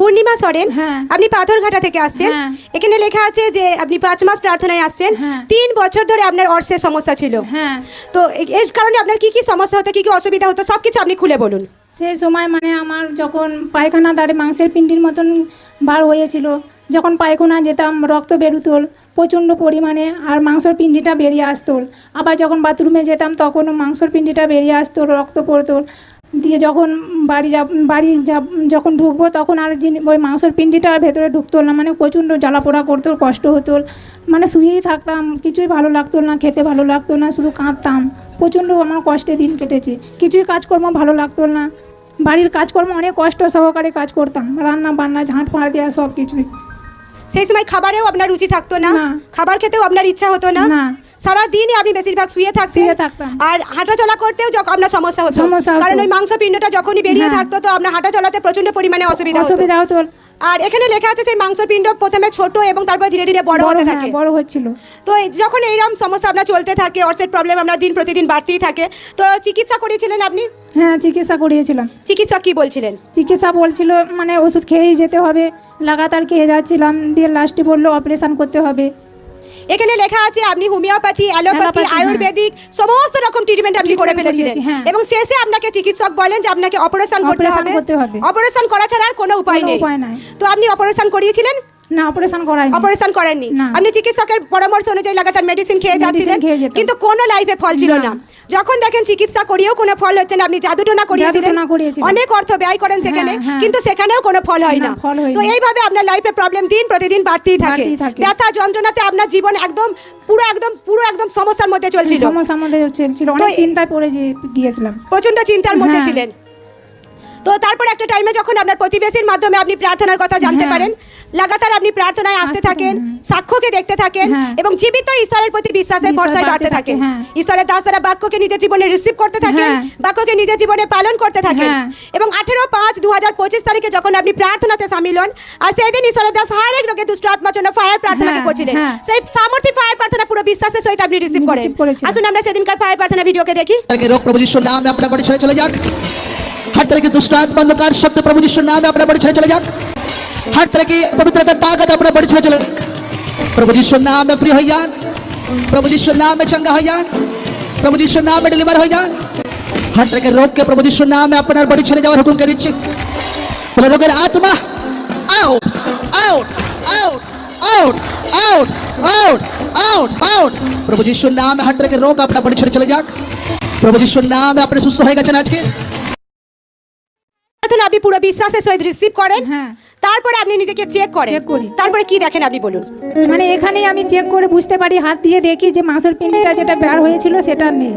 পূর্ণিমা সরেন হ্যাঁ। আপনি পাথরঘাটা থেকে আসছেন। হ্যাঁ। এখানে লেখা আছে যে আপনি পাঁচ মাস প্রার্থনায় আসছেন। হ্যাঁ। তিন বছর ধরে আপনার অর্শের সমস্যা ছিল। হ্যাঁ। তো এর কারণে আপনার কি কি সমস্যা হতো কি কি অসুবিধা হতো সব কিছু আপনি খুলে বলুন। সে সময় মানে আমার যখন পায়খানা দাঁড়ে মাংসের পিন্ডির মতন বার হয়েছিল যখন পায়খানা যেতাম রক্ত বেরোতো প্রচণ্ড পরিমাণে আর মাংসর পিণ্ডিটা বেরিয়ে আসতো আবার যখন বাথরুমে যেতাম তখনও মাংসর পিণ্ডিটা বেরিয়ে আসতো রক্ত পড়তো দিয়ে যখন বাড়ি যাব বাড়ি যাব যখন ঢুকবো তখন আর যিনি- ওই মাংসর পিণ্ডিটা আর ভেতরে ঢুকতো না মানে প্রচণ্ড জ্বালা পোড়া করতো কষ্ট হতো মানে শুয়েই থাকতাম কিছুই ভালো লাগতো না খেতে ভালো লাগতো না শুধু কাঁদতাম প্রচণ্ড আমার কষ্টে দিন কেটেছে কিছুই কাজকর্ম ভালো লাগতো না বাড়ির কাজকর্ম অনেক কষ্ট সহকারে কাজ করতাম রান্না বান্না ঝাঁট ফাঁড় দেওয়া সব কিছুই। সেই সময় খাবারেও আপনার রুচি থাকতো না? না। খাবার খেতেও আপনার ইচ্ছা হতো না। না। সারা দিনই আপনি বেশিরভাগ শুয়ে থাকতেন। আর হাঁটা চলা করতেও যখন আপনার সমস্যা হতো। কারণ ওই মাংস পিণ্ডটা যখনই বেরিয়ে হ্যাঁ। থাকতো তো আপনার হাঁটা চলাতে প্রচণ্ড পরিমাণে অসুবিধা অসুবিধা হতো। আর এখানে লেখা আছে সেই মাংসপিণ্ড প্রথমে ছোট এবং তারপর ধীরে ধীরে বড় হতে হ্যাঁ, থাকে। বড় হচ্ছিল। তো যখন এইরকম সমস্যা আপনার চলতে থাকে অর্সের প্রবলেম আপনার দিন প্রতিদিন বাড়তেই থাকে তো চিকিৎসা করিয়েছিলেন আপনি? হ্যাঁ চিকিৎসা করিয়েছিলাম। চিকিৎসা কি বলছিলেন? চিকিৎসা বলছিল মানে ওষুধ খেয়েই যেতে হবে লাগাতার খেয়ে যাচ্ছিলাম দিয়ে লাস্টে বলল অপারেশন করতে হবে। এখানে লেখা আছে আপনি হোমিওপ্যাথি অ্যালোপ্যাথি হ্যাঁ। আয়ুর্বেদিক সমস্ত রকম ট্রিটমেন্ট আপনি করে ফেলেছেন। ফেলেছিলেন হ্যাঁ। এবং শেষে আপনাকে চিকিৎসক বলেন যে আপনাকে অপারেশন করতে হবে। অপারেশন করা ছাড়া আর কোনো উপায় নেই। তো আপনি অপারেশন করিয়েছিলেন? না অপারেশন করাই অপারেশন করেননি আপনি চিকিৎসকের পরামর্শ অনুযায়ী লাগাতার মেডিসিন খেয়ে যাচ্ছিলেন কিন্তু কোনো লাইফে ফল ছিল না। যখন দেখেন চিকিৎসা করিয়েও কোনো ফল হচ্ছে না আপনি জাদুটোনা করিয়েছিলেন। অনেক অর্থ ব্যয় করেন সেখানে হ্যাঁ, হ্যাঁ। কিন্তু সেখানেও কোনো ফল হয় না। হয় তো এইভাবে আপনার লাইফে প্রবলেম দিন প্রতিদিন বাড়তেই থাকে। ব্যথা যন্ত্রণাতে আপনার জীবন একদম পুরো একদম পুরো একদম সমস্যার মধ্যে চলছিল। সমস্যা আমাদের চলছিল। অনেক চিন্তায় পড়ে গিয়েছিলাম। প্রচণ্ড চিন্তার মধ্যে হ্যাঁ। ছিলেন। তো তারপর একটা টাইমে যখন আপনার প্রতিবেশীর মাধ্যমে আপনি প্রার্থনার কথা জানতে পারেন লাগাতার আপনি প্রার্থনায় আসতে থাকেন সাক্ষ্যকে দেখতে থাকেন এবং জীবিত ঈশ্বরের প্রতি বিশ্বাসে ভরসায় বাড়তে থাকে ঈশ্বরের দাস তারা বাক্যকে নিজের জীবনে রিসিভ করতে থাকে বাক্যকে নিজের জীবনে পালন করতে থাকে এবং আঠেরো পাঁচ দু হাজার পঁচিশ তারিখে যখন আপনি প্রার্থনাতে সামিল হন আর সেই দিন ঈশ্বরের দাস হারেক রোগে দুষ্ট আত্মার জন্য ফায়ার প্রার্থনা করছিলেন। সেই সামর্থ্য ফায়ার প্রার্থনা পুরো বিশ্বাসের সহিত আপনি রিসিভ করেন। আসুন আমরা সেদিনকার ফায়ার প্রার্থনা ভিডিওকে দেখি। রোগ প্রভু যিশুর নামে আপনার বাড়ি চলে যাক। हर तरह के दुष्टांत अंधकार, शब्द, प्रभु यीशु नाम में अपना बड़ी छड़े चले जा हर तरह की पवित्रता ताकत अपना बड़ी छड़े चले प्रभु यीशु नाम में फ्री हो जा प्रभु यीशु नाम में चंगा हो जा प्रभु यीशु नाम में डिलीवर हो जा हर तरह के रोग के प्रभु यीशु नाम में अपना बड़ी छड़े जाओ, हुकुम कर दीजिए। बोले, रोग आत्मा। Out out out out out out out out प्रभु यीशु नाम में हर तरह के रोग अपना बड़ी छड़े चले जा प्रभु यीशु नाम में अपने सुस्त होएगा जनाज के। প্রার্থনা আপনি পুরো বিশ্বাসের সহিত রিসিভ করেন। হ্যাঁ। তারপরে আপনি নিজেকে চেক করেন। Check করি। তারপরে কি দেখেন আপনি বলুন। মানে এখানেই আমি চেক করে বুঝতে পারি হাত দিয়ে দেখি যে মাংসের পিণ্ডিটা যেটা বের হয়েছিল সেটা নেই।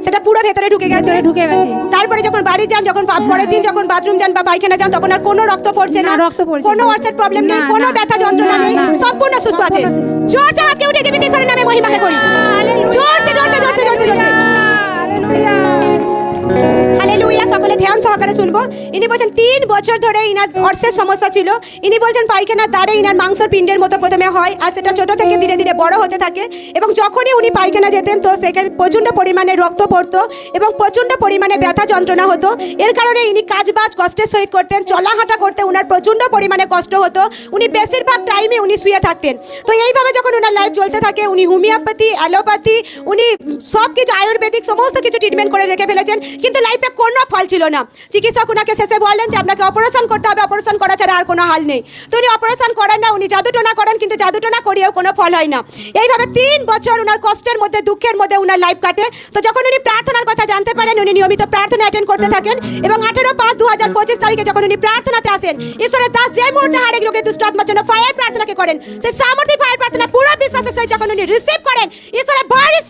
সেটা পুরো ভেতরে ঢুকে গেছে। ভেতরে ঢুকে গেছে। তারপরে যখন বাড়ি যান যখন পা- পরের দিন যখন বাথরুম যান বা পায়খানা যান তখন আর কোনো রক্ত পড়ছে না না, রক্ত পড়ছে কোনো না। প্রবলেম নেই না, কোনো না। ব্যথা যন্ত্রণা না, নেই। না। সম্পূর্ণ সুস্থ আছে সম্পূর্ণ সুস্থ। জোরসে হাতকে উঠে জীবিত ঈশ্বরের নামে মহিমাকে করি। জোরসে জোরসে জোরসে জোরসে জোরসে। সহকারে শুনব। ইনি বলছেন, তিন বছর ধরে ইনার অর্সের সমস্যা ছিল। ইনি বলছেন, পায়খানার দ্বারে ইনার মাংসর পিণ্ডের মতো প্রথমে হয়, আর সেটা ছোটো থেকে ধীরে ধীরে বড় হতে থাকে। এবং যখনই উনি পায়খানা যেতেন, তো সেখানে প্রচণ্ড পরিমাণে রক্ত পড়তো এবং প্রচণ্ড পরিমাণে ব্যথা যন্ত্রণা হতো। এর কারণে ইনি কাজবাজ কষ্টের সহিত করতেন চলা হাঁটা করতে উনার প্রচণ্ড পরিমাণে কষ্ট হতো। উনি বেশিরভাগ টাইমে উনি শুয়ে থাকতেন। তো এইভাবে যখন ওনার লাইফ চলতে থাকে, উনি হোমিওপ্যাথি, অ্যালোপ্যাথি, উনি সব কিছু আয়ুর্বেদিক, সমস্ত কিছু ট্রিটমেন্ট করে রেখে ফেলেছেন। কিন্তু লাইফে কোনো ফল ছিল না। চিকিৎসক ওনাকে শেষে বললেন যে আপনাকে অপারেশন করতে হবে অপারেশন করা ছাড়া আর কোনো হাল নেই। তো উনি অপারেশন করেন না, উনি জাদুটোনা করেন, কিন্তু জাদুটোনা করিয়েও কোনো ফল হয় না। এইভাবে তিন বছর ওনার কষ্টের মধ্যে, দুঃখের মধ্যে ওনার লাইফ কাটে। তো যখন উনি প্রার্থনার কথা জানতে পারেন, উনি নিয়মিত প্রার্থনা অ্যাটেন্ড করতে থাকেন এবং আঠেরো পাঁচ দু হাজার পঁচিশ তারিখে যখন উনি প্রার্থনাতে আসেন, ঈশ্বরের দাস যে মুহূর্তে হারেক লোকের দুষ্ট আত্মার জন্য ফায়ার প্রার্থনাকে করেন, সেই সামর্থ্য ফায়ার প্রার্থনা পুরো বিশ্বাসের সহিত যখন উনি রিসিভ করেন, ঈশ্বরের ভারী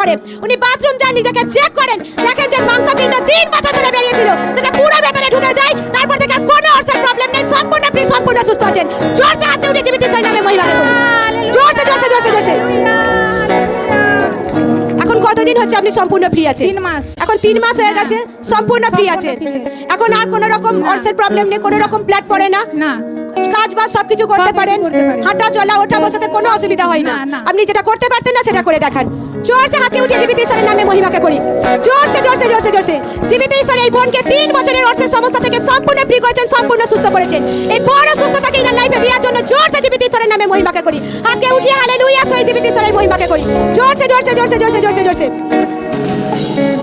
করে। উনি বাথরুম যান নিজেকে চেক করেন। দেখেন যে মাংসপিণ্ড তিন বছর ধরে বেরিয়েছিল সেটা পুরো ভেতরে ঢুকে যায়। তারপর থেকে আর কোনো অর্থের প্রবলেম নেই। সম্পূর্ণ ফ্রি সম্পূর্ণ সুস্থ আছেন। জোরসে হাতে উঠে জীবিত ঈশ্বরের নামে মহিমা করুন জোরসে জোরসে জোরসে জোরসে। এখন কতদিন হচ্ছে আপনি সম্পূর্ণ ফ্রি আছেন? তিন মাস। এখন তিন মাস হয়ে গেছে সম্পূর্ণ ফ্রি আছে। এখন আর কোনো রকম অর্থের প্রবলেম নেই কোনো রকম প্ল্যাট পড়ে না? না। কাজ বাজ সবকিছু করতে পারেন হাঁটা চলা ওঠা বসাতে কোনো অসুবিধা হয় না। আপনি যেটা করতে পারতেন না সেটা করে দেখান। জোরসে হাতে উঠিয়ে জীবিত ঈশ্বরের নামে মহিমাকে করি। জোরসে জোরসে জোরসে জোরসে। জীবিত ঈশ্বর এই বোনকে তিন বছরের অর্থের সমস্যা থেকে সম্পূর্ণ ফ্রি করেছেন সম্পূর্ণ সুস্থ করেছেন। এই বড় সুস্থতাকে ইনার লাইফে দেওয়ার জন্য জোরসে জীবিত ঈশ্বরের নামে মহিমাকে করি। হাতে উঠিয়ে হালে লুইয়া সই জীবিত ঈশ্বরের মহিমাকে করি। জোরসে জোরসে জোরসে জোরসে জোরসে জোরসে।